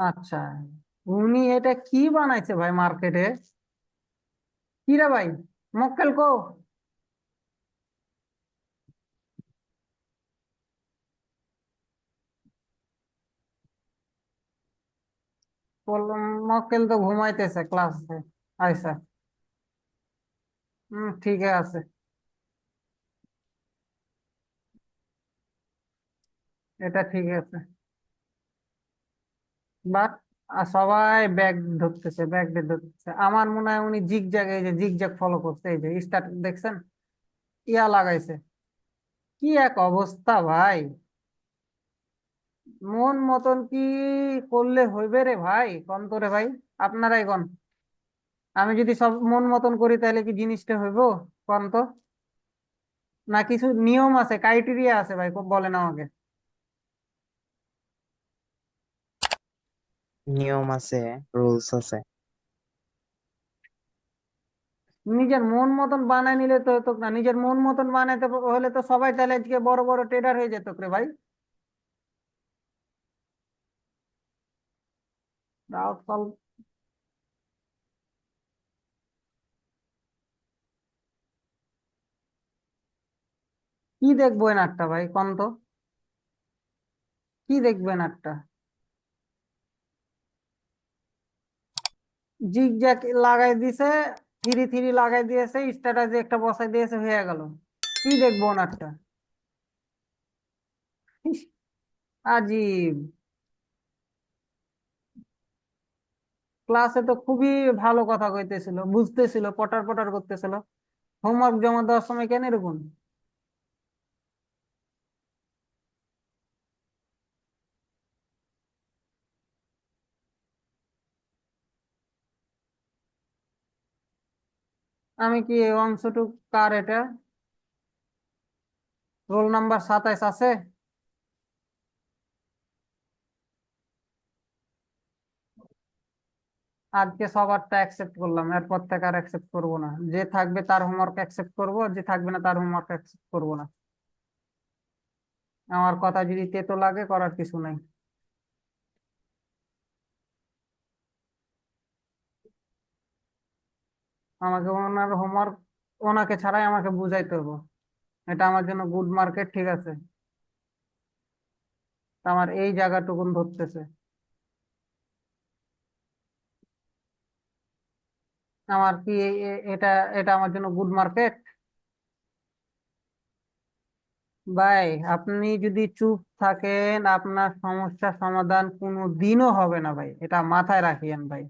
আচ্ছা উনি এটা কি বানাইছে ভাই মার্কেটে কি রে ভাই, মক্কেল কো? মক্কেল তো ঘুমাইতেছে ক্লাসে আচ্ছা হম ঠিক আছে। এটা ঠিক আছে। বাট সবাই ব্যাগ ধরতেছে ব্যাগ ধরতেছে। আমার মনে হয় উনি জিগ জ্যাগ এই যে জিগ জ্যাগ ফলো করছে, এই যে স্টার্ট দেখছেন? ইয়া লাগাইছে। কি এক অবস্থা ভাই! মন মতন কি করলে হইবে রে ভাই? কন তো রে ভাই, আপনারাই কন। আমি যদি সব মন মতন করি তাহলে কি জিনিসটা হইব? কন তো? না কিছু নিয়ম আছে ক্রাইটেরিয়া আছে ভাই বলেন আমাকে। নিয়ম আছে রুলস আছে। নিজের মন মতন বানায় নিলে তো হতো না, নিজের মন মতন বানাইতে হলে তো সবাই তাহলে আজকে বড় বড় ট্রেডার হয়ে যেত রে ভাই। কি দেখব এনারটা ভাই কন তো কি দেখবেন একটা জিগ জ্যাগ লাগাই দিছে, থ্রি থ্রি লাগাই দিয়েছে, স্ট্যাটাসে একটা বসাই দিয়েছে, হয়ে গেল। কি দেখব ওনারটা আজীব। ক্লাসে তো খুবই ভালো কথা কইতেছিল, বুঝতেছিল, পটার পটার করতেছিল। হোমওয়ার্ক জমা দেওয়ার সময় কেন এরকম? আমি কি অংশটুক কার এটা? রোল নাম্বার সাতাইশ আছে? আজকে সবারটা অ্যাকসেপ্ট করলাম, এরপর থেকে আর অ্যাকসেপ্ট করব না। যে থাকবে তার হোমওয়ার্ক অ্যাকসেপ্ট করব, যে থাকবে না তার হোমওয়ার্ক অ্যাকসেপ্ট করব না। আমার কথা যদি তেতো লাগে করার কিছু নাই। আমাকে ওনার হোমওয়ার্ক ওনাকে ছাড়াই আমাকে বুঝাইতে হবে এটা আমার জন্য গুড মার্কেট ঠিক আছে? আমার এই জায়গাটুকুন ধরতেছে। আমার কি এটা এটা আমার জন্য গুড মার্কেট ভাই, আপনি যদি চুপ থাকেন, আপনার সমস্যা সমাধান কোনো দিনও হবে না ভাই। এটা মাথায় রাখিয়েন ভাই।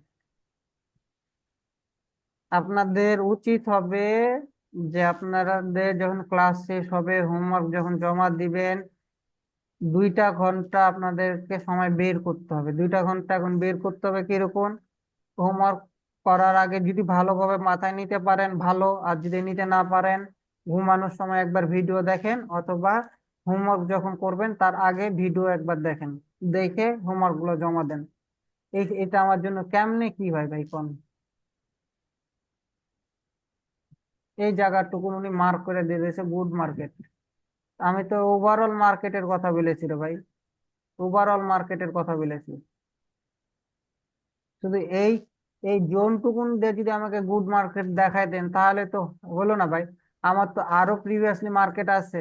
আপনাদের উচিত হবে যে আপনাদের যখন ক্লাস শেষ হবে হোমওয়ার্ক যখন জমা দিবেন, দুইটা ঘণ্টা আপনাদেরকে সময় বের করতে হবে। দুইটা ঘণ্টা এখন বের করতে হবে কীরকম? হোমওয়ার্ক করার আগে যদি ভালোভাবে মাথায় নিতে পারেন, ভালো। আর যদি নিতে না পারেন, ঘুমানোর সময় একবার ভিডিও দেখেন অথবা হোমওয়ার্ক যখন করবেন, তার আগে ভিডিও একবার দেখেন। দেখে হোমওয়ার্কগুলো জমা দেন। এটা আমার জন্য কেমনে কি হয় ভাই, কোন? এই জায়গাটুকু উনি মার্ক করে দিয়ে দিয়েছে গুড মার্কেট আমি তো ওভারঅল মার্কেটের কথা বলেছি রে ভাই। ওভারঅল মার্কেটের কথা বলেছি। শুধু এই এই জোনটুকুন দিয়ে যদি আমাকে গুড মার্কেট দেখায় দেন, তাহলে তো হলো না ভাই। আমার তো আরও প্রিভিয়াসলি মার্কেট আছে।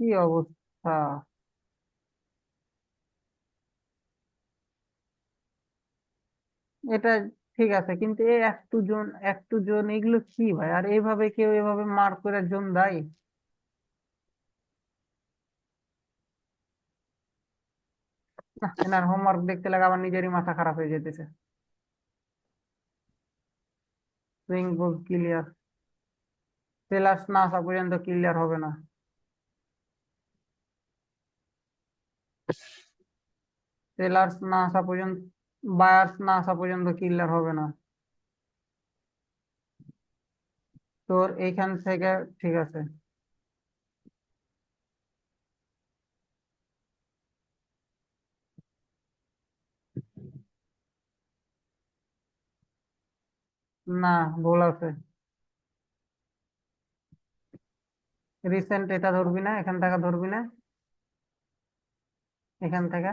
কি অবস্থা? এটা ঠিক আছে, কিন্তু এই একটু জোন, একটু জন এগুলো কি ভাই? আর এইভাবে কেউ এভাবে মার্ক করে জোন দেয়? এনার হোমওয়ার্ক দেখতে লাগে আমার নিজেরই মাথা খারাপ হয়ে যেতেছে। সুইং ক্লিয়ার সেলার্স না আসা পর্যন্ত ক্লিয়ার হবে না। সেলার্স না আসা পর্যন্ত বায়ার্স না আসা পর্যন্ত কিলার হবে না। তোর এইখান থেকে ঠিক আছে। না, ভুল আছে। রিসেন্ট এটা ধরবি না, এখান থেকে ধরবি না। এখান থেকে।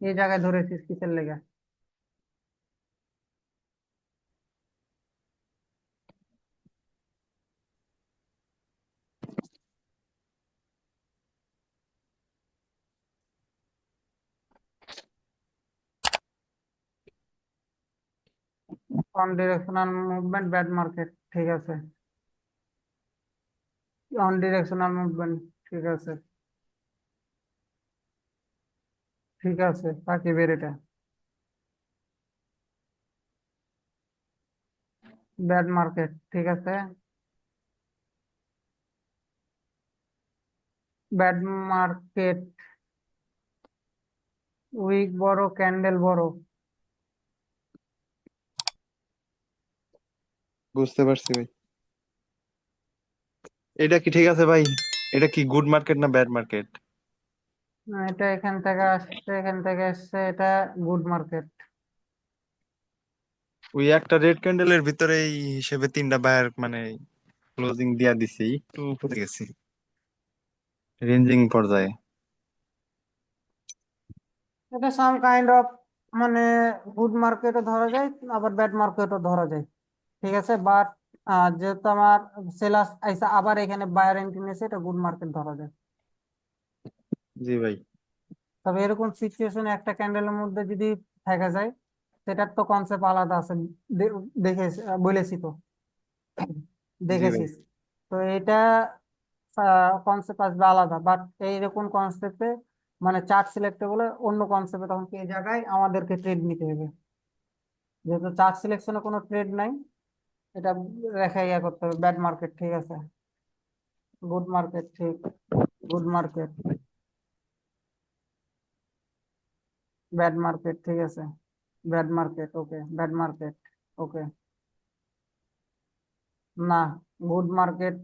এই জায়গায় ধরেছিস কিসের লেগে on directional movement bad market ঠিক আছে অন ডিরেকশনাল মুভমেন্ট ঠিক আছে ঠিক আছে সাকিবের এটা। ব্যাড মার্কেট ঠিক আছে। ব্যাড মার্কেট উইক বড় ক্যান্ডেল বড়। বুঝতে পারছি ভাই। এটা কি ঠিক আছে ভাই? এটা কি গুড মার্কেট না ব্যাড মার্কেট না, এটা এখান থেকে আসছে এখান থেকে আসছে এটা গুড মার্কেট। ওই একটা রেড ক্যান্ডেলের ভিতরে এই হিসেবে তিনটা বায়ার মানে ক্লোজিং দিয়া দিছি একটু উপরে গেছি। রেঞ্জিং পর্যায়ে। এটা সাম কাইন্ড অফ মানে গুড মার্কেটও ধরা যায় আবার ব্যাড মার্কেটও ধরা যায়। ঠিক আছে? বাট যেহেতু আমার সেলার্স আইসা আবার এখানে বায়ার এন্ট্রি নিয়েছে এটা গুড মার্কেট ধরা যায়। জি ভাই। তবে এরকম সিচুয়েশনে একটা ক্যান্ডেলের মধ্যে যদি থাকা যায় সেটার তো কনসেপ্ট আলাদা আছে। দেখে বলেছি তো। দেখেছিস? তো এটা কনসেপ্ট আসবে আলাদা। বাট এইরকম কনসেপ্টে মানে চার্ট সিলেক্ট বলে অন্য কনসেপ্টে তখন কি এই জায়গায় আমাদেরকে ট্রেড নিতে হবে। যেহেতু চার্ট সিলেকশনে কোনো ট্রেড নাই এটা রেখে ইয়া করতে হবে। ব্যাড মার্কেট ঠিক আছে। গুড মার্কেট ঠিক গুড মার্কেট ব্যাড মার্কেট ঠিক আছে? Bad market okay bad market okay. না গুড মার্কেট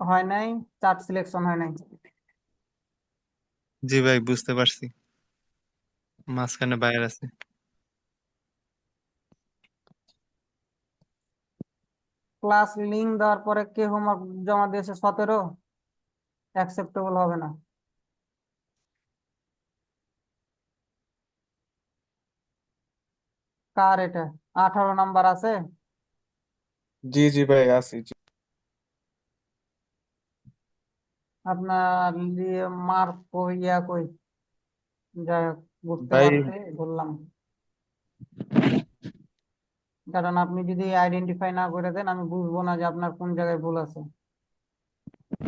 হয় নাই চার্ট সিলেকশন হয় নাই। জি ভাই বুঝতে পারছি। মাঝখানে বায়ার আছে। ক্লাস লিঙ্ক দেওয়ার পরে কে হোমওয়ার্ক জমা দিয়েছে? সতেরো? অ্যাকসেপ্টেবল হবে না। কার এটা? আঠারো নাম্বার আছে? জি জি ভাই আছি। জি। আপনার মার্ক কই ইয়া কই? যাই হোক বুঝতে ভাই পারছি বললাম কারণ আপনি যদি আইডেন্টিফাই না করে দেন আমি বুঝব না যে আপনার কোন জায়গায় ভুল আছে।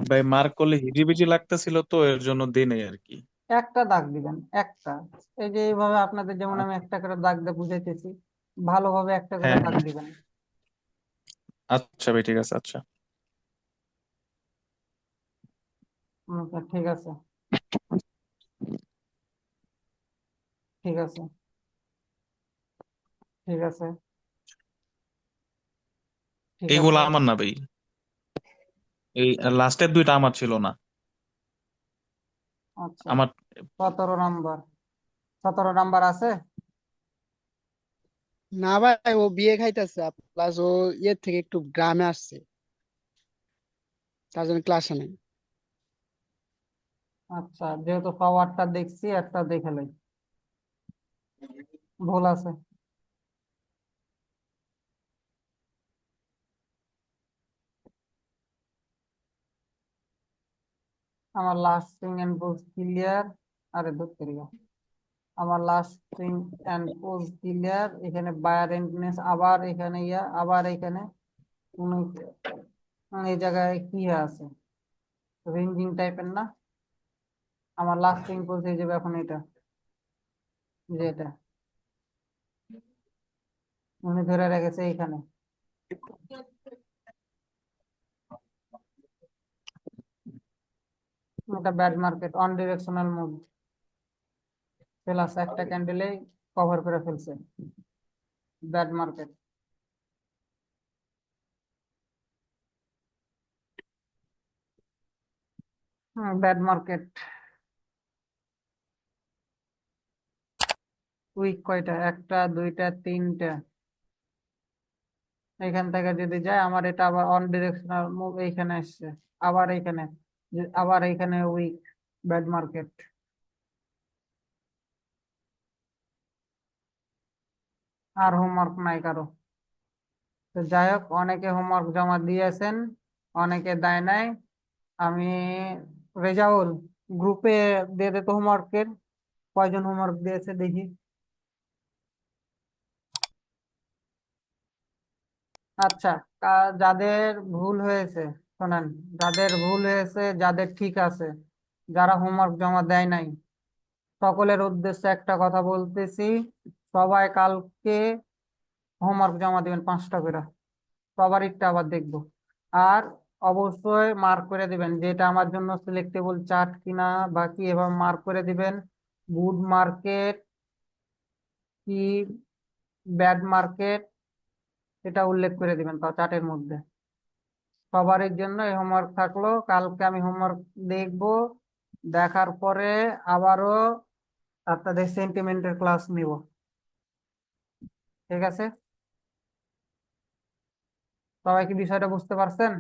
ভাই মার্ক করলে হিজিবিজি লাগতেছিল তো এর জন্য দিই নাই আর কি। একটা দাগ দিবেন একটা। এই যে এইভাবে আপনাদের যেমন আমি একটা করে দাগ দিয়ে বুঝাইতেছি ভালোভাবে একটা করে হ্যাঁ দাগ দিবেন। আচ্ছা ভাই ঠিক আছে আচ্ছা। আচ্ছা ঠিক আছে। ঠিক আছে। ঠিক আছে। ঠিক এইগুলা আমার না ভাই। এই লাস্টের দুইটা আমার ছিল না। আচ্ছা আমার সতেরো নাম্বার। সতেরো নাম্বার আছে? না ভাই ও বিয়ে খাইতেছে প্লাস ও ইয়ে থেকে একটু গ্রামে আসছে। তার জন্য ক্লাসে নেই। আচ্ছা যেহেতু পাওয়ারটা দেখছি একটা দেখে নেই। ভুল আছে। আমার last string end pose clear আরে ধর আমার last string end pose clear এখানে বায়ার এন্টনেস আবার এখানে ইয়া, আবার এখানে এই জায়গায় কি আছে? রেঞ্জিং টাইপের না? আমার লাস্ট স্ট্রিং পোজ হয়ে যাবে এখন এটা। যে এটা। উনি ধরে রেখেছে এইখানে। এটা bad market on directional move plus একটা ক্যান্ডেলে কভার করে ফেলছে। Bad market bad market weak কয়টা? একটা, দুইটা, তিনটা। এখান থেকে যদি যায়, আমার এটা আবার অন ডিরেকশনাল মুভ এইখানে আসছে। আবার এইখানে। আবার এখানে উইক ব্যাড মার্কেট। আর হোমওয়ার্ক নাই কারও। তো যাই হোক, অনেকে হোমওয়ার্ক জমা দিয়েছেন, অনেকে দেয় নাই। আমি রেজাউল গ্রুপে দিয়ে দে তো হোমওয়ার্কের কয়জন হোমওয়ার্ক দিয়েছে দেখি। আচ্ছা যাদের ভুল হয়েছে। শোনেন, যাদের ভুল হয়েছে, যাদের ঠিক আছে, যারা হোমওয়ার্ক জমা দেয় নাই, সকলের উদ্দেশ্যে একটা কথা বলতেছি, সবাই কালকে হোমওয়ার্ক জমা দিবেন পাঁচটা করে সবারটা আবার দেখব। আর অবশ্যই মার্ক করে দিবেন, যেটা আমার জন্য সিলেক্টেবল চার্ট কিনা বাকি এভাবে মার্ক করে দিবেন গুড মার্কেট কি ব্যাড মার্কেট এটা উল্লেখ করে দিবেন তাও চার্টের মধ্যে। সবারই জন্য এই হোমওয়ার্ক থাকল। কালকে আমি হোমওয়ার্ক দেখব। দেখার পরে আবারও আপনাদের সেন্টিমেন্টের ক্লাস নিব। ঠিক আছে? সবাই কি বিষয়টা বুঝতে পারছেন?